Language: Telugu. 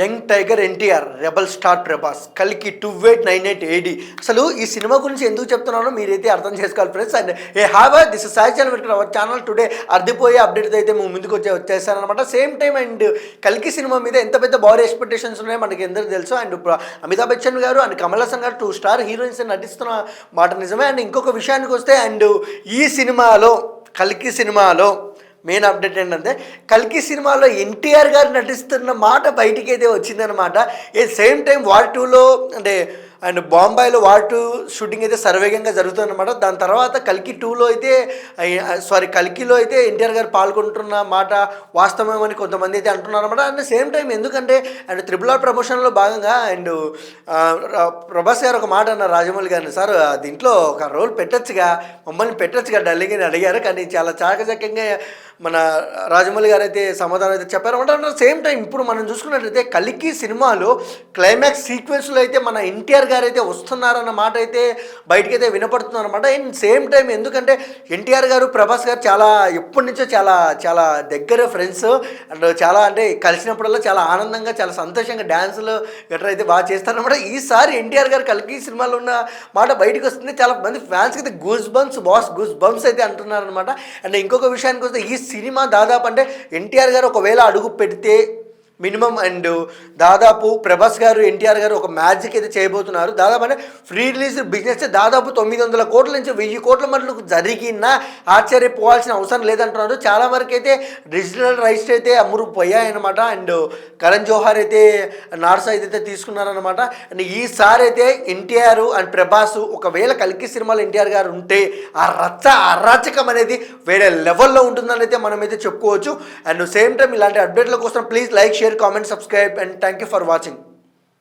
Young tiger NTR rebel star Prabhas కలికి two eight nine eight AD. అసలు ఈ సినిమా గురించి ఎందుకు చెప్తున్నానో మీరైతే అర్థం చేసుకోవాలి friends. And a have this Sai channel పెట్టుకున్న అవర్ ఛానల్ టుడే అర్ధిపోయే అప్డేట్ అయితే మేము ముందుకు వచ్చే వచ్చేసానమాట సేమ్ టైం అండ్ కలికి సినిమా మీద ఎంత పెద్ద బాడీ ఎక్స్పెక్టేషన్స్ ఉన్నాయో మనకి ఎందరూ తెలుసు. అండ్ అమితాబ్ బచ్చన్ గారు అండ్ కమల్ హాసన్ గారు టూ స్టార్ హీరోయిన్స్ నటిస్తున్న మాట నిజమే. అండ్ ఇంకొక విషయానికి వస్తే అండ్ ఈ సినిమాలో కల్కి సినిమాలో మెయిన్ అప్డేట్ ఏంటంటే కల్కి సినిమాలో ఎన్టీఆర్ గారు నటిస్తున్న మాట బయటికి అయితే వచ్చిందనమాట ఏ సేమ్ టైం వార్ టూలో అంటే అండ్ బాంబాయిలో వార్ టూ షూటింగ్ అయితే సర్వేగంగా జరుగుతుందన్నమాట. దాని తర్వాత కల్కి టూలో అయితే సారీ కల్కిలో అయితే ఎన్టీఆర్ గారు పాల్గొంటున్న మాట వాస్తవమని కొంతమంది అయితే అంటున్నారు అనమాట అండ్ సేమ్ టైం ఎందుకంటే అండ్ త్రిబుల్ ఆర్ ప్రమోషన్లో భాగంగా అండ్ ప్రభాస్ గారు ఒక మాట అన్నారు రాజమౌళి గారిని. సార్ దీంట్లో ఒక రోల్ పెట్టచ్చుగా మమ్మల్ని పెట్టచ్చుగా డల్లింగ్ అని అడిగారు. కానీ చాలా చాకచక్యంగా మన రాజమౌళి గారు అయితే సమాధానం అయితే చెప్పారు. అంటే సేమ్ టైం ఇప్పుడు మనం చూసుకున్నట్లయితే కలికి సినిమాలో క్లైమాక్స్ సీక్వెన్స్లో అయితే మన ఎన్టీఆర్ గారు అయితే వస్తున్నారన్న మాట అయితే బయటకైతే వినపడుతుంది అనమాట అండ్ సేమ్ టైం ఎందుకంటే ఎన్టీఆర్ గారు ప్రభాస్ గారు చాలా ఎప్పటి నుంచో చాలా చాలా దగ్గర ఫ్రెండ్స్ అండ్ చాలా అంటే కలిసినప్పుడల్లా చాలా ఆనందంగా చాలా సంతోషంగా డ్యాన్సులు గట్రా అయితే బాగా చేస్తారనమాట ఈసారి ఎన్టీఆర్ గారు కలికి సినిమాలో ఉన్న మాట బయటకు వస్తుంది. చాలా మంది ఫ్యాన్స్కి అయితే goose bumps boss goose bumps అయితే అంటున్నారు అనమాట అండ్ ఇంకొక విషయానికి వస్తే ఈ సినిమా దాదాపు అంటే ఎన్టీఆర్ గారు ఒకవేళ అడుగు పెడితే మినిమం అండ్ దాదాపు ప్రభాస్ గారు ఎన్టీఆర్ గారు ఒక మ్యాజిక్ అయితే చేయబోతున్నారు. దాదాపు అంటే ఫ్రీ రిలీజ్ బిజినెస్ దాదాపు తొమ్మిది వందల కోట్ల నుంచి వెయ్యి కోట్ల మటుకు జరిగినా ఆశ్చర్యపోవాల్సిన అవసరం లేదంటున్నారు. చాలా వరకు అయితే డిజిటల్ రైట్స్ అయితే అమ్మురు పోయాయన్నమాట అండ్ కరణ్ జోహార్ అయితే నార్సా అయితే తీసుకున్నారనమాట అండ్ ఈసారి అయితే ఎన్టీఆర్ అండ్ ప్రభాస్ ఒకవేళ కలికి సినిమాలు ఎన్టీఆర్ గారు ఉంటే ఆ రచ్చ అరాచకం అనేది వేరే లెవెల్లో ఉంటుందని అయితే మనం అయితే చెప్పుకోవచ్చు. అండ్ సేమ్ టైం ఇలాంటి అప్డేట్ల కోసం please like share, comment, subscribe and thank you for watching.